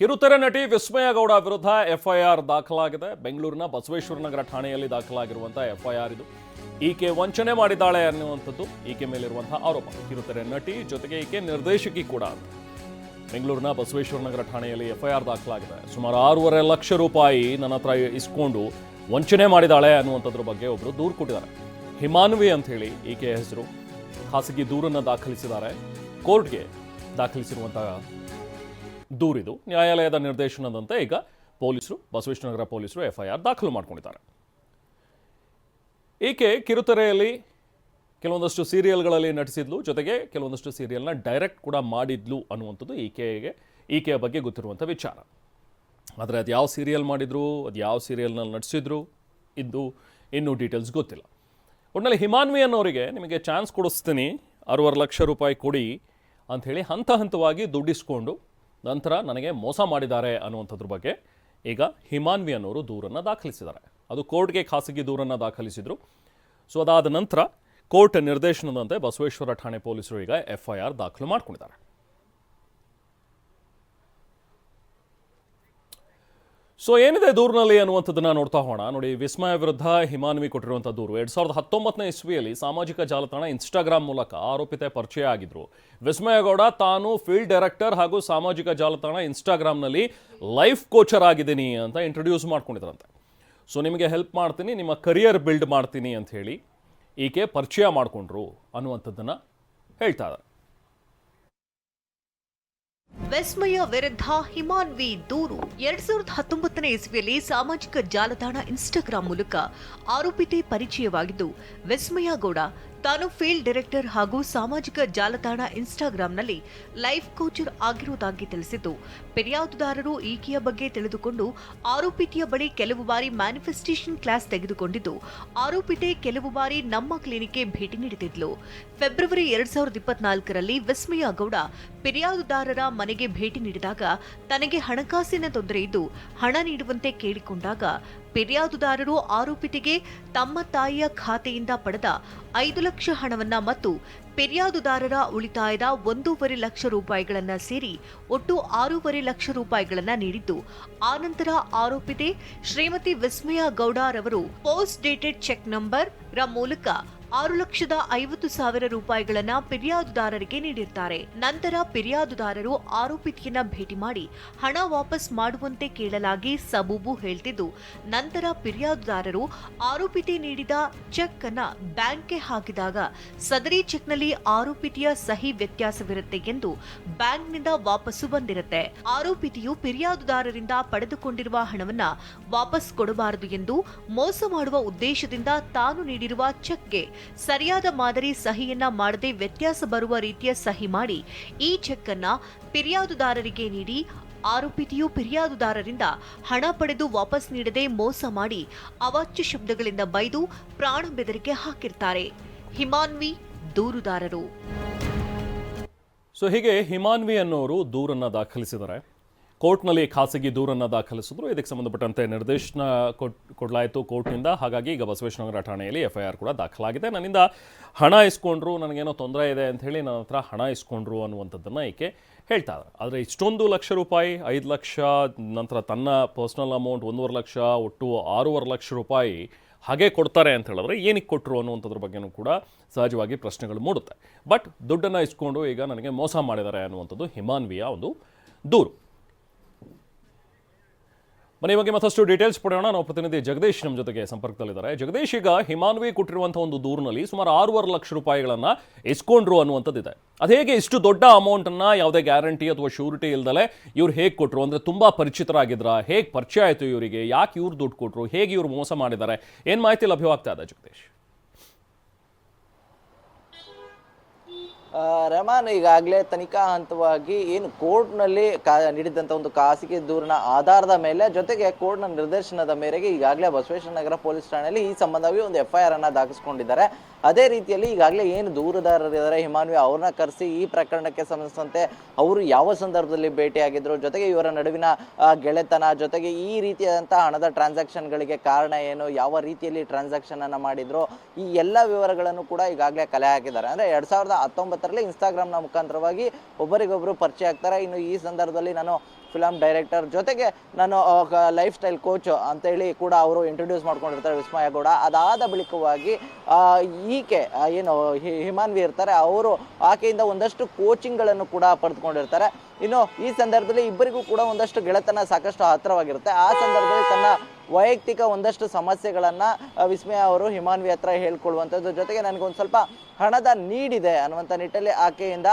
ಕಿರುತೆರೆ ನಟಿ ವಿಸ್ಮಯ ಗೌಡ ವಿರುದ್ಧ ಎಫ್ಐಆರ್ ದಾಖಲಾಗಿದೆ. ಬೆಂಗಳೂರಿನ ಬಸವೇಶ್ವರ ನಗರ ಠಾಣೆಯಲ್ಲಿ ದಾಖಲಾಗಿರುವಂತಹ ಎಫ್ಐಆರ್ ಇದು. ಈಕೆ ವಂಚನೆ ಮಾಡಿದ್ದಾಳೆ ಅನ್ನುವಂಥದ್ದು ಈಕೆ ಮೇಲಿರುವಂತಹ ಆರೋಪ. ಕಿರುತೆರೆ ನಟಿ ಜೊತೆಗೆ ಈಕೆ ನಿರ್ದೇಶಕಿ ಕೂಡ ಬೆಂಗಳೂರಿನ ಬಸವೇಶ್ವರ ನಗರ ಠಾಣೆಯಲ್ಲಿ ಎಫ್ಐಆರ್ ದಾಖಲಾಗಿದೆ. ಸುಮಾರು ಆರೂವರೆ ಲಕ್ಷ ರೂಪಾಯಿ ನನ್ನ ಹತ್ರ ಇಸ್ಕೊಂಡು ವಂಚನೆ ಮಾಡಿದ್ದಾಳೆ ಅನ್ನುವಂಥದ್ರ ಬಗ್ಗೆ ಒಬ್ಬರು ದೂರು ಕೊಟ್ಟಿದ್ದಾರೆ. ಹಿಮಾನ್ವಿ ಅಂತ ಹೇಳಿ ಈಕೆಯ ಹೆಸರು. ಖಾಸಗಿ ದೂರನ್ನು ದಾಖಲಿಸಿದ್ದಾರೆ. ಕೋರ್ಟ್ಗೆ ದಾಖಲಿಸಿರುವಂತಹ ದೂರಿದು. ನ್ಯಾಯಾಲಯದ ನಿರ್ದೇಶನದಂತೆ ಈಗ ಪೊಲೀಸರು, ಬಸವೇಶ್ವರನಗರ ಪೊಲೀಸರು ಎಫ್ಐಆರ್ ದಾಖಲು ಮಾಡಿಕೊಂಡಿದ್ದಾರೆ. ಈಕೆ ಕಿರುತೆರೆಯಲ್ಲಿ ಕೆಲವೊಂದಷ್ಟು ಸೀರಿಯಲ್ಗಳಲ್ಲಿ ನಟಿಸಿದ್ಲು. ಜೊತೆಗೆ ಕೆಲವೊಂದಷ್ಟು ಸೀರಿಯಲ್ನ ಡೈರೆಕ್ಟ್ ಕೂಡ ಮಾಡಿದ್ಲು ಅನ್ನುವಂಥದ್ದು ಈಕೆಗೆ, ಈಕೆಯ ಬಗ್ಗೆ ಗೊತ್ತಿರುವಂಥ ವಿಚಾರ. ಆದರೆ ಅದು ಯಾವ ಸೀರಿಯಲ್ ಮಾಡಿದ್ರು ಅದು ಯಾವ ಸೀರಿಯಲ್ನಲ್ಲಿ ನಟಿಸಿದ್ರು ಇದ್ದು ಇನ್ನೂ ಡೀಟೇಲ್ಸ್ ಗೊತ್ತಿಲ್ಲ. ಒಟ್ಟಿನಲ್ಲಿ ಹಿಮಾನ್ವಿ ಅನ್ನೋರಿಗೆ ನಿಮಗೆ ಚಾನ್ಸ್ ಕೊಡಿಸ್ತೀನಿ. ಅರವತ್ತು ಲಕ್ಷ ರೂಪಾಯಿ ಕೊಡಿ ಅಂಥೇಳಿ ಹಂತ ಹಂತವಾಗಿ ದುಡ್ಡಿಸ್ಕೊಂಡು ನಂತರ ನನಗೆ ಮೋಸ ಮಾಡಿದ್ದಾರೆ ಅನ್ನುವಂಥದ್ರ ಬಗ್ಗೆ ಈಗ ಹಿಮಾನ್ವಿ ಅನ್ನೋರು ದೂರನ್ನು ದಾಖಲಿಸಿದ್ದಾರೆ. ಅದು ಕೋರ್ಟ್ಗೆ ಖಾಸಗಿ ದೂರನ್ನು ದಾಖಲಿಸಿದರು. ಸೊ ಅದಾದ ನಂತರ ಕೋರ್ಟ್ ನಿರ್ದೇಶನದಂತೆ ಬಸವೇಶ್ವರ ಠಾಣೆ ಪೊಲೀಸರು ಈಗ ಎಫ್ ಐ ಆರ್ ದಾಖಲು ಮಾಡ್ಕೊಂಡಿದ್ದಾರೆ. ಸೊ ಏನಿದೆ ದೂರಿನಲ್ಲಿ ಅನ್ನುವಂಥದ್ದನ್ನು ನೋಡ್ತಾ ಹೋಣ ನೋಡಿ, ವಿಸ್ಮಯ ವಿರುದ್ಧ ಹಿಮಾನ್ವಿ ಕೊಟ್ಟಿರುವಂಥ ದೂರು. ಎರಡು ಸಾವಿರದ ಹತ್ತೊಂಬತ್ತನೇ ಇಸ್ವಿಯಲ್ಲಿ ಸಾಮಾಜಿಕ ಜಾಲತಾಣ ಇನ್ಸ್ಟಾಗ್ರಾಮ್ ಮೂಲಕ ಆರೋಪಿತೆ ಪರಿಚಯ ಆಗಿದ್ರು. ವಿಸ್ಮಯ ಗೌಡ ತಾನು ಫೀಲ್ಡ್ ಡೈರೆಕ್ಟರ್ ಹಾಗೂ ಸಾಮಾಜಿಕ ಜಾಲತಾಣ ಇನ್ಸ್ಟಾಗ್ರಾಮ್ನಲ್ಲಿ ಲೈಫ್ ಕೋಚರ್ ಆಗಿದ್ದೀನಿ ಅಂತ ಇಂಟ್ರೊಡ್ಯೂಸ್ ಮಾಡ್ಕೊಂಡಿದ್ರಂತೆ. ಸೊ ನಿಮಗೆ ಹೆಲ್ಪ್ ಮಾಡ್ತೀನಿ, ನಿಮ್ಮ ಕರಿಯರ್ ಬಿಲ್ಡ್ ಮಾಡ್ತೀನಿ ಅಂತ ಹೇಳಿ ಈಕೆ ಪರಿಚಯ ಮಾಡಿಕೊಂಡ್ರು ಅನ್ನುವಂಥದ್ದನ್ನು ಹೇಳ್ತಾ ಇದ್ದಾರೆ ವಿಸ್ಮಯ ವಿರುದ್ಧ ಹಿಮಾನ್ವಿ ದೂರು. ಎರಡ್ ಸಾವಿರದ ಹತ್ತೊಂಬತ್ತನೇ ಇಸ್ವಿಯಲ್ಲಿ ಸಾಮಾಜಿಕ ಜಾಲತಾಣ ಇನ್ಸ್ಟಾಗ್ರಾಂ ಮೂಲಕ ಆರೋಪಿತೆ ಪರಿಚಯವಾಗಿದ್ದು, ವಿಸ್ಮಯ ಗೌಡ ತಾನು ಫೀಲ್ಡ್ ಡೈರೆಕ್ಟರ್ ಹಾಗೂ ಸಾಮಾಜಿಕ ಜಾಲತಾಣ ಇನ್ಸ್ಟಾಗ್ರಾಂನಲ್ಲಿ ಲೈಫ್ ಕೋಚರ್ ಆಗಿರುವುದಾಗಿ ತಿಳಿಸಿದ್ದು, ಫಿರ್ಯಾದುದಾರರು ಈಕೆಯ ಬಗ್ಗೆ ತಿಳಿದುಕೊಂಡು ಆರೋಪಿತಿಯ ಬಳಿ ಕೆಲವು ಬಾರಿ ಮ್ಯಾನಿಫೆಸ್ಟೇಷನ್ ಕ್ಲಾಸ್ ತೆಗೆದುಕೊಂಡಿದ್ದು, ಆರೋಪಿತೆ ಕೆಲವು ಬಾರಿ ನಮ್ಮ ಕ್ಲಿನಿಕ್ಗೆ ಭೇಟಿ ನೀಡುತ್ತಿದ್ಲು. ಫೆಬ್ರವರಿ ಎರಡ್ ಸಾವಿರದ ಇಪ್ಪತ್ನಾಲ್ಕರಲ್ಲಿ ವಿಸ್ಮಯ ಗೌಡ ಫಿರ್ಯಾದುದಾರರ ಮನೆಗೆ ಭೇಟಿ ನೀಡಿದಾಗ ತನಗೆ ಹಣಕಾಸಿನ ತೊಂದರೆ ಇದ್ದು, ಹಣ ನೀಡುವಂತೆ ಕೇಳಿಕೊಂಡಾಗ ಫಿರ್ಯಾದುದಾರರು ಆರೋಪಿತಿಗೆ ತಮ್ಮ ತಾಯಿಯ ಖಾತೆಯಿಂದ ಪಡೆದ ಐದು ಲಕ್ಷ ಹಣವನ್ನ ಮತ್ತು ಫಿರ್ಯಾದುದಾರರ ಉಳಿತಾಯದ ಒಂದೂವರೆ ಲಕ್ಷ ರೂಪಾಯಿಗಳನ್ನ ಸೇರಿ ಒಟ್ಟು ಆರೂವರೆ ಲಕ್ಷ ರೂಪಾಯಿಗಳನ್ನ ನೀಡಿದ್ದು. ಆನಂತರ ಆರೋಪಿತೆ ಶ್ರೀಮತಿ ವಿಸ್ಮಯ ಗೌಡರವರು ಪೋಸ್ಟ್ ಡೇಟೆಡ್ ಚೆಕ್ ನಂಬರ್ ಮೂಲಕ ಆರು ಲಕ್ಷದ ಐವತ್ತು ಸಾವಿರ ರೂಪಾಯಿಗಳನ್ನ ಫಿರ್ಯಾದುದಾರರಿಗೆ ನೀಡಿರ್ತಾರೆ. ನಂತರ ಫಿರ್ಯಾದುದಾರರು ಆರೋಪಿತಿಯನ್ನ ಭೇಟಿ ಮಾಡಿ ಹಣ ವಾಪಸ್ ಮಾಡುವಂತೆ ಕೇಳಲಾಗಿ ಸಬೂಬು ಹೇಳ್ತಿದ್ದು, ನಂತರ ಫಿರ್ಯಾದುದಾರರು ಆರೋಪಿತಿ ನೀಡಿದ ಚೆಕ್ ಅನ್ನ ಬ್ಯಾಂಕ್ಗೆ ಹಾಕಿದಾಗ ಸದರಿ ಚೆಕ್ನಲ್ಲಿ ಆರೋಪಿತಿಯ ಸಹಿ ವ್ಯತ್ಯಾಸವಿರುತ್ತೆ ಎಂದು ಬ್ಯಾಂಕ್ನಿಂದ ವಾಪಸ್ಸು ಬಂದಿರುತ್ತೆ. ಆರೋಪಿತಿಯು ಫಿರ್ಯಾದುದಾರರಿಂದ ಪಡೆದುಕೊಂಡಿರುವ ಹಣವನ್ನ ವಾಪಸ್ ಕೊಡಬಾರದು ಎಂದು ಮೋಸ ಮಾಡುವ ಉದ್ದೇಶದಿಂದ ತಾನು ನೀಡಿರುವ ಚೆಕ್ಗೆ ಸರಿಯಾದ ಮಾದರಿ ಸಹಿಯನ್ನ ಮಾಡದೆ ವ್ಯತ್ಯಾಸ ಬರುವ ರೀತಿಯ ಸಹಿ ಮಾಡಿ, ಈ ಚೆಕ್ ಅನ್ನ ಫಿರ್ಯಾದುದಾರರಿಗೆ ನೀಡಿ, ಆರೋಪಿತಿಯು ಫಿರ್ಯಾದುದಾರರಿಂದ ಹಣ ಪಡೆದು ವಾಪಸ್ ನೀಡದೆ ಮೋಸ ಮಾಡಿ, ಅವಾಚ್ಯ ಶಬ್ದಗಳಿಂದ ಬೈದು ಪ್ರಾಣ ಬೆದರಿಕೆ ಹಾಕಿರ್ತಾರೆ. ಹಿಮಾನ್ವಿ ದೂರುದಾರರು. ಸೊ ಹೀಗೆ ಹಿಮಾನ್ವಿ ಅನ್ನೋರು ದೂರನ್ನು ದಾಖಲಿಸಿದ್ದಾರೆ. ಕೋರ್ಟ್ನಲ್ಲಿ ಖಾಸಗಿ ದೂರನ್ನು ದಾಖಲಿಸಿದ್ರು. ಇದಕ್ಕೆ ಸಂಬಂಧಪಟ್ಟಂತೆ ನಿರ್ದೇಶನ ಕೊಟ್ ಕೊಡಲಾಯಿತು ಕೋರ್ಟ್ನಿಂದ. ಹಾಗಾಗಿ ಈಗ ಬಸವೇಶ್ವರನಗರ ಠಾಣೆಯಲ್ಲಿ ಎಫ್ ಐ ಆರ್ ಕೂಡ ದಾಖಲಾಗಿದೆ. ನನ್ನಿಂದ ಹಣ ಇಸ್ಕೊಂಡ್ರು, ನನಗೇನೋ ತೊಂದರೆ ಇದೆ ಅಂತ ಹೇಳಿ ನನ್ನ ಹತ್ರ ಹಣ ಇಸ್ಕೊಂಡ್ರು ಅನ್ನುವಂಥದ್ದನ್ನು ಈಕೆ ಹೇಳ್ತಾ ಆದರೆ ಇಷ್ಟೊಂದು ಲಕ್ಷ ರೂಪಾಯಿ, ಐದು ಲಕ್ಷ, ನಂತರ ತನ್ನ ಪರ್ಸ್ನಲ್ ಅಮೌಂಟ್ ಒಂದೂವರೆ ಲಕ್ಷ, ಒಟ್ಟು ಆರೂವರೆ ಲಕ್ಷ ರೂಪಾಯಿ ಹಾಗೆ ಕೊಡ್ತಾರೆ ಅಂತ ಹೇಳಿದ್ರೆ ಏನಕ್ಕೆ ಕೊಟ್ಟರು ಅನ್ನುವಂಥದ್ರ ಬಗ್ಗೆನೂ ಕೂಡ ಸಹಜವಾಗಿ ಪ್ರಶ್ನೆಗಳು ಮೂಡುತ್ತೆ. ಬಟ್ ದುಡ್ಡನ್ನು ಇಸ್ಕೊಂಡು ಈಗ ನನಗೆ ಮೋಸ ಮಾಡಿದ್ದಾರೆ ಅನ್ನುವಂಥದ್ದು ಹಿಮಾನ್ವಿಯ ಒಂದು ದೂರು. ಮನೆ ಬಗ್ಗೆ ಮತ್ತಷ್ಟು ಡೀಟೇಲ್ಸ್ ಪಡೆಯೋಣ. ನಾವು ಪ್ರತಿನಿಧಿ ಜಗದೀಶ್ ನಮ್ಮ ಜೊತೆಗೆ ಸಂಪರ್ಕದಲ್ಲಿದ್ದಾರೆ. ಜಗದೀಶ್, ಈಗ ಹಿಮಾನ್ವಿ ಕೊಟ್ಟಿರುವಂತಹ ಒಂದು ದೂರಿನಲ್ಲಿ ಸುಮಾರು ಆರೂವರೆ ಲಕ್ಷ ರೂಪಾಯಿಗಳನ್ನ ಇಸ್ಕೊಂಡ್ರು ಅನ್ನುವಂಥದ್ದಿದೆ. ಅದು ಹೇಗೆ ಇಷ್ಟು ದೊಡ್ಡ ಅಮೌಂಟನ್ನು ಯಾವುದೇ ಗ್ಯಾರಂಟಿ ಅಥವಾ ಶ್ಯೂರಿಟಿ ಇಲ್ದಲೆ ಇವ್ರು ಹೇಗೆ ಕೊಟ್ಟರು ಅಂದರೆ ತುಂಬ ಪರಿಚಿತರಾಗಿದ್ರ, ಹೇಗೆ ಪರಿಚಯ ಆಯಿತು ಇವರಿಗೆ? ಯಾಕೆ ಇವ್ರು ದುಡ್ಡು ಕೊಟ್ಟರು ಹೇಗೆ ಇವ್ರು ಮೋಸ ಮಾಡಿದ್ದಾರೆ ಏನು ಮಾಹಿತಿ ಲಭ್ಯವಾಗ್ತಾ ಇದೆ ಜಗದೀಶ್? ರೆಹಮಾನ್ ಈಗಾಗಲೇ ತನಿಖಾ ಹಂತವಾಗಿ ಏನು ಕೋರ್ಟ್ನಲ್ಲಿ ಕಾ ನೀಡಿದಂಥ ಒಂದು ಖಾಸಗಿ ದೂರಿನ ಆಧಾರದ ಮೇಲೆ ಜೊತೆಗೆ ಕೋರ್ಟ್ನ ನಿರ್ದೇಶನದ ಮೇರೆಗೆ ಈಗಾಗಲೇ ಬಸವೇಶ್ವರ ನಗರ ಪೊಲೀಸ್ ಠಾಣೆಯಲ್ಲಿ ಈ ಸಂಬಂಧವಾಗಿ ಒಂದು ಎಫ್ ಐ ಅನ್ನ ದಾಖಲಿಸಿಕೊಂಡಿದ್ದಾರೆ. ಅದೇ ರೀತಿಯಲ್ಲಿ ಈಗಾಗಲೇ ಏನು ದೂರದಾರರಿದ್ದಾರೆ, ಹಿಮಾನ್ವಿ ಅವ್ರನ್ನ ಕರೆಸಿ ಈ ಪ್ರಕರಣಕ್ಕೆ ಸಂಬಂಧಿಸಿದಂತೆ ಅವರು ಯಾವ ಸಂದರ್ಭದಲ್ಲಿ ಭೇಟಿಯಾಗಿದ್ದರು ಜೊತೆಗೆ ಇವರ ನಡುವಿನ ಗೆಳೆತನ, ಜೊತೆಗೆ ಈ ರೀತಿಯಾದಂಥ ಹಣದ ಟ್ರಾನ್ಸಾಕ್ಷನ್ಗಳಿಗೆ ಕಾರಣ ಏನು, ಯಾವ ರೀತಿಯಲ್ಲಿ ಟ್ರಾನ್ಸಾಕ್ಷನನ್ನು ಮಾಡಿದರು, ಈ ಎಲ್ಲ ವಿವರಗಳನ್ನು ಕೂಡ ಈಗಾಗಲೇ ಕಲೆ ಹಾಕಿದ್ದಾರೆ. ಅಂದರೆ ಎರಡು ಸಾವಿರದ ಹತ್ತೊಂಬತ್ತರಲ್ಲಿ ಇನ್ಸ್ಟಾಗ್ರಾಮ್ನ ಮುಖಾಂತರವಾಗಿ ಒಬ್ಬರಿಗೊಬ್ಬರು ಪರಿಚಯ ಆಗ್ತಾರೆ. ಇನ್ನು ಈ ಸಂದರ್ಭದಲ್ಲಿ ನಾನು ಫಿಲಮ್ ಡೈರೆಕ್ಟರ್ ಜೊತೆಗೆ ನಾನು ಲೈಫ್ ಸ್ಟೈಲ್ ಕೋಚ್ ಅಂತೇಳಿ ಕೂಡ ಅವರು ಇಂಟ್ರೊಡ್ಯೂಸ್ ಮಾಡ್ಕೊಂಡಿರ್ತಾರೆ ವಿಸ್ಮಯ ಗೌಡ. ಅದಾದ ಬಳಿಕವಾಗಿ ಈಕೆ ಏನು ಹಿಮಾನ್ವಿ ಇರ್ತಾರೆ. ಅವರು ಆಕೆಯಿಂದ ಒಂದಷ್ಟು ಕೋಚಿಂಗ್ಗಳನ್ನು ಕೂಡ ಪಡೆದುಕೊಂಡಿರ್ತಾರೆ. ಇನ್ನು ಈ ಸಂದರ್ಭದಲ್ಲಿ ಇಬ್ಬರಿಗೂ ಕೂಡ ಒಂದಷ್ಟು ಗೆಳೆತನ ಸಾಕಷ್ಟು ಹತ್ತಿರವಾಗಿರುತ್ತೆ. ಆ ಸಂದರ್ಭದಲ್ಲಿ ತನ್ನ ವೈಯಕ್ತಿಕ ಒಂದಷ್ಟು ಸಮಸ್ಯೆಗಳನ್ನ ವಿಸ್ಮಯ ಅವರು ಹಿಮಾನ್ವಿ ಹತ್ರ ಹೇಳ್ಕೊಳ್ಳುವಂಥದ್ದು. ಜೊತೆಗೆ ನನಗೊಂದು ಸ್ವಲ್ಪ ಹಣದ ನೀಡಿದೆ ಅನ್ನುವಂಥ ನಿಟ್ಟಲ್ಲಿ ಆಕೆಯಿಂದ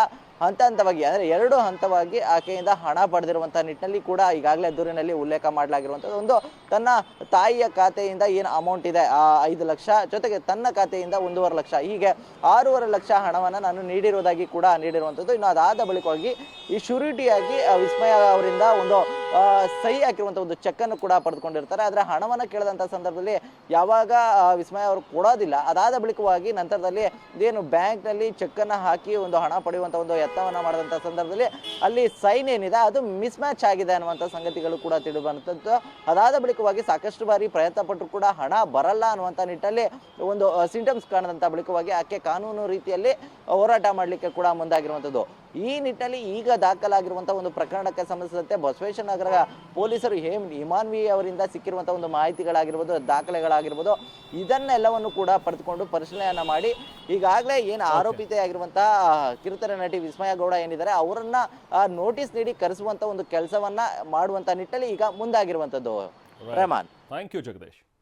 ಹಂತ ಹಂತವಾಗಿ ಅಂದರೆ ಎರಡು ಹಂತವಾಗಿ ಆಕೆಯಿಂದ ಹಣ ಪಡೆದಿರುವಂಥ ನಿಟ್ಟಿನಲ್ಲಿ ಕೂಡ ಈಗಾಗಲೇ ದೂರಿನಲ್ಲಿ ಉಲ್ಲೇಖ ಮಾಡಲಾಗಿರುವಂಥದ್ದು. ಒಂದು, ತನ್ನ ತಾಯಿಯ ಖಾತೆಯಿಂದ ಏನು ಅಮೌಂಟ್ ಇದೆ? ಆ ಐದು ಲಕ್ಷ. ಜೊತೆಗೆ ತನ್ನ ಖಾತೆಯಿಂದ ಒಂದೂವರೆ ಲಕ್ಷ. ಹೀಗೆ ಆರೂವರೆ ಲಕ್ಷ ಹಣವನ್ನು ನಾನು ನೀಡಿರುವುದಾಗಿ ಕೂಡ ನೀಡಿರುವಂಥದ್ದು. ಇನ್ನು ಅದಾದ ಬಳಿಕವಾಗಿ ಈ ಶುರಿಟಿಯಾಗಿ ವಿಸ್ಮಯ ಅವರಿಂದ ಒಂದು ಸಹಿ ಹಾಕಿರುವಂಥ ಒಂದು ಚೆಕ್ಕನ್ನು ಕೂಡ ಪಡೆದುಕೊಂಡಿರ್ತಾರೆ. ಆದರೆ ಹಣವನ್ನು ಕೇಳಿದಂಥ ಸಂದರ್ಭದಲ್ಲಿ ಯಾವಾಗ ವಿಸ್ಮಯ ಅವರು ಕೊಡೋದಿಲ್ಲ. ಅದಾದ ಬಳಿಕವಾಗಿ ನಂತರದಲ್ಲಿ ಇದೇನು ಬ್ಯಾಂಕ್ನಲ್ಲಿ ಚೆಕ್ಕನ್ನು ಹಾಕಿ ಒಂದು ಹಣ ಪಡೆಯುವಂಥ ಒಂದು ಯತ್ನವನ್ನ ಮಾಡಿದಂಥ ಸಂದರ್ಭದಲ್ಲಿ ಅಲ್ಲಿ ಸೈನ್ ಏನಿದೆ, ಅದು ಮಿಸ್ ಮ್ಯಾಚ್ ಆಗಿದೆ ಅನ್ನುವಂಥ ಸಂಗತಿಗಳು ಕೂಡ ತಿಳಿದು ಬಂದಂಥದ್ದು ಅದಾದ ಬಳಿಕವಾಗಿ ಸಾಕಷ್ಟು ಬಾರಿ ಪ್ರಯತ್ನ ಪಟ್ಟರು ಕೂಡ ಹಣ ಬರಲ್ಲ ಅನ್ನುವಂಥ ನಿಟ್ಟಲ್ಲಿ ಒಂದು ಸಿಂಟಮ್ಸ್ ಕಾಣದಂಥ ಬಳಿಕವಾಗಿ ಆಕೆ ಕಾನೂನು ರೀತಿಯಲ್ಲಿ ಹೋರಾಟ ಮಾಡಲಿಕ್ಕೆ ಕೂಡ ಮುಂದಾಗಿರುವಂಥದ್ದು. ಈ ನಿಟ್ಟಿನಲ್ಲಿ ಈಗ ದಾಖಲಾಗಿರುವಂಥ ಒಂದು ಪ್ರಕರಣಕ್ಕೆ ಸಂಬಂಧಿಸಿದಂತೆ ಬಸವೇಶ್ವರ ನಗರ ಪೊಲೀಸರು ಹೇಮ್ ಹಿಮಾನ್ವಿ ಅವರಿಂದ ಸಿಕ್ಕಿರುವಂಥ ಒಂದು ಮಾಹಿತಿಗಳಾಗಿರ್ಬೋದು ದಾಖಲೆಗಳಾಗಿರ್ಬೋದು ಇದನ್ನೆಲ್ಲವನ್ನು ಕೂಡ ಪಡೆದುಕೊಂಡು ಪರಿಶೀಲನೆಯನ್ನ ಮಾಡಿ ಈಗಾಗಲೇ ಏನು ಆರೋಪಿತೆಯಾಗಿರುವಂತಹ ಕಿರುತೆರೆ ನಟಿ ವಿಸ್ಮಯ ಗೌಡ ಏನಿದ್ದಾರೆ ಅವರನ್ನ ನೋಟಿಸ್ ನೀಡಿ ಕರೆಸುವಂಥ ಒಂದು ಕೆಲಸವನ್ನ ಮಾಡುವಂಥ ನಿಟ್ಟಲ್ಲಿ ಈಗ ಮುಂದಾಗಿರುವಂಥದ್ದು ರೆಹಮಾನ್. Thank you Jagadish